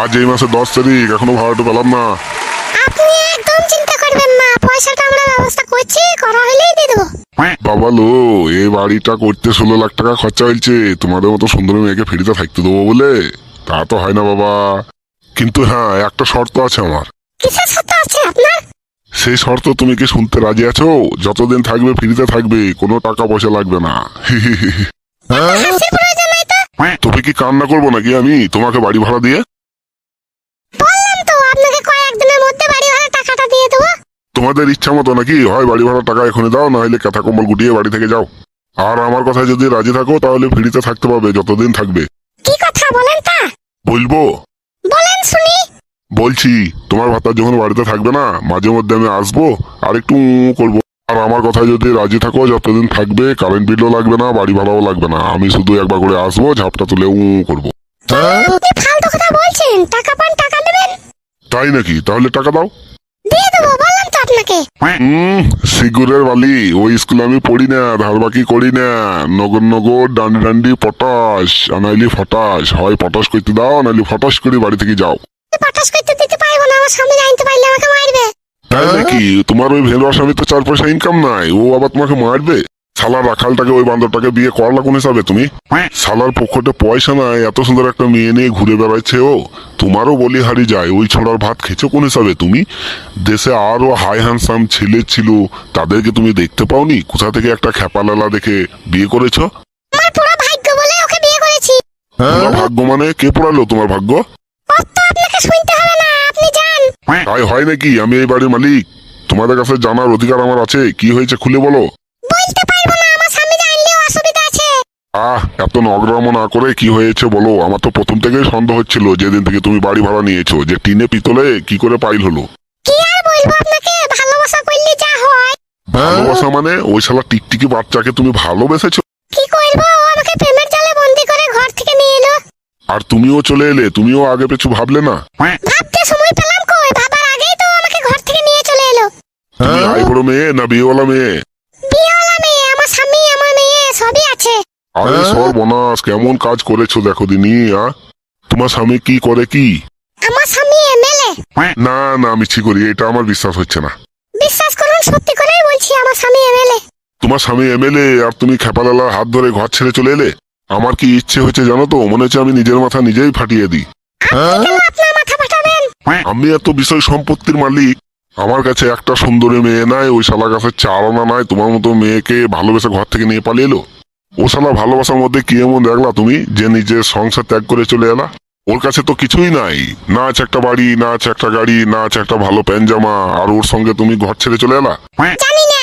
আজ এই মাসে দশ তারিখ এখনও ভাড়াটা পেলাম না। আপনি একদম চিন্তা করবেন না পয়সাটা আমরা ব্যবস্থা করছি করা হলেই দিয়ে দেবো। বাবা লো এই বাড়িটা করতে ষোলো লাখ টাকা খরচা হয়েছে তোমাদের মতো সুন্দর মেয়েকে ফ্রিতে থাকতে দেবো বলে? তা তো হয় না বাবা। কিন্তু হ্যাঁ একটা শর্ত আছে আমার। কিসের সাথে আছে আপনার? সেই শর্ত তুমি কি শুনতে রাজি আছো? যতদিন থাকবে ফ্রিতে থাকবে কোনো টাকা পয়সা লাগবে না। হাসির প্রয়োজন নাই তো। কি কান্না করব নাকি আমি? তোমাকে বাড়ি ভাড়া দিয়ে বললাম তো আপনাকে কয়েকদিনের মধ্যে বাড়ি ভাড়া টাকাটা দিয়ে দেবো তোমাদের ইচ্ছা মতো নাকি? হয় বাড়ি ভাড়া টাকা এখনই দাও না হলে কাঁথা কম্বল গুটিয়ে বাড়ি থেকে যাও। আর আমার কথায় যদি রাজি থাকো তাহলে ফ্রিতে থাকতে পারবে যতদিন থাকবে। কি কথা বলেন তা? বলব? বলেন শুনি। বলছি তোমার ভাতা যখন বাড়িতে থাকবে না মাঝে মধ্যে আমি আসব আর একটু করব। আর আমার কথায় যদি রাজি থাকো যতদিন থাকবে কারেন্ট বিলও লাগবে না বাড়ি ভাড়াও লাগবে না। আমি শুধু একবার করে আসব ঝাপটা তুলে উঁ করব। আপনি ফালতু কথা বলছেন টাকা পান টাকা নেবেন? তাই নাকি? তাহলে টাকা দাও। হুম সিগুরের বালি ওই স্কুলে আমি পড়ি না ধার বাকি করি না। নগর নগর ডান্ডি ডান্ডি পটাশ আনাইলি ফটাশ। হয় পটাশ করতে দাও নাইলে ফটাশ করে বাড়ি থেকে যাও। পটাশ করতে দিতে পারব না আমার সামনে জানতে পারলে আমাকে মারবে। তাই নাকি তোমার ওই ভেলোয়া স্বামী তো চার পয়সা ইনকাম নাই ও আবার তোমাকে মারবে? শালার রাখালটাকে ওই বান্দরটাকে বিয়ে করলা কোন হিসাবে তুমি? শালার পক্ষতে পয়সা নাই এত সুন্দর একটা মেয়ে নিয়ে ঘুরে বেড়াচ্ছে ও। তোমারও বলি হারি যায় ওই ছোড়ার ভাত খেছো কোন হিসাবে তুমি? দেশে আরও হাই হ্যান্ডসাম ছেলে ছিল তাদেরকে তুমি দেখতে পাওনি? কোথা থেকে একটা খেপালালা দেখে বিয়ে করেছ? আমার পুরো ভাগ্য বলে ওকে বিয়ে করেছি। তোমার ভাগ্য মানে কে পড়ালো তোমার ভাগ্য? অত আপনাকে শুনতে হবে না আপনি যান। তাই হয় নাকি? আমি এই বাড়ির মালিক। তোমাদের কাছে জানার অধিকার আমার আছে। কি হয়েছে খুলে বলো। আহ এত নগ্রাম না করে কি হয়েছে বলো? আমার তো প্রথম থেকেই সন্দেহ হচ্ছিল যেদিন থেকে তুমি বাড়ি ভাড়া নিয়েছো। যে টিনে পিতলে কি করে পাইল হলো? কি আর বলব আপনাকে? ভালোবাসা করলে যা হয়। ভালোবাসা মানে ওই শালা টিকটিকি বাচ্চাকে তুমি ভালোবেসেছো? কি করব? ও আমাকে প্রেমের জালে বন্দি করে ঘর থেকে নিয়ে এলো। আর তুমিও চলে এলে তুমিও আগে পেছু ভাবলে না? ভাবতে সময় পেলাম কই? ভাবার আগেই তো আমাকে ঘর থেকে নিয়ে চলে এলো। তুমি মেয়ে না বিয়েওয়ালা মেয়ে? আরে সর্বনাশ কেমন কাজ করেছ দেখো দিনি আ তোমার স্বামী কি করে কি? আমার স্বামী এমএলএ। না না আমি ছি করি এটা আমার বিশ্বাস হচ্ছে না। বিশ্বাস করুন সত্যি করেই বলছি আমার স্বামী এমএলএ। তোমার স্বামী এমএলএ আর তুমি খেপালালার হাত ধরে ঘর ছেড়ে চলে এলে? আমার কি ইচ্ছে হচ্ছে জানো তো? মনে হচ্ছে আমি নিজের মাথা নিজেই ফাটিয়ে দিই। আপনার আমি এত বিষয় সম্পত্তির মালিক আমার কাছে একটা সুন্দরী মেয়ে নাই ওই শালা কাছে চার আনা নাই তোমার মতো মেয়েকে ভালোবেসে ঘর থেকে নিয়ে পালিয়ে এলো? ও শালা ভালোবাসার মধ্যে কি এমন দেখলা তুমি? যে নিজের সংসার ত্যাগ করে চলে এলা? ওর কাছে তো কিছুই নাই। না আছে একটা বাড়ি না আছে একটা গাড়ি না আছে একটা ভালো প্যান্ট জামা আর ওর সঙ্গে তুমি ঘর ছেড়ে চলে এলা? জানি না।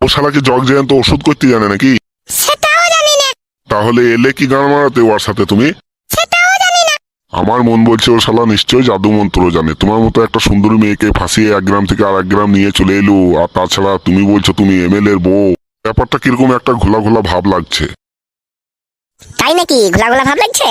ও শালাকে জগ জয়ন্ত ওষুধ করতে জানে নাকি? সেটাও জানি না। তাহলে এলে কি গান মারাতে ওর সাথে তুমি? সেটাও জানি না। আমার মন বলছে ও শালা নিশ্চয়ই জাদু মন্ত্র জানে। তোমার মতো একটা সুন্দরী মেয়েকে ফাঁসিয়ে এক গ্রাম থেকে আর এক গ্রাম নিয়ে চলে এলো আর তাছাড়া তুমি বলছো তুমি এমএলএ এর বউ। ব্যাপারটা কীরকম একটা ঘোলা ঘোলা ভাব লাগছে? তাই নাকি ঘোলা ঘোলা ভাব লাগছে?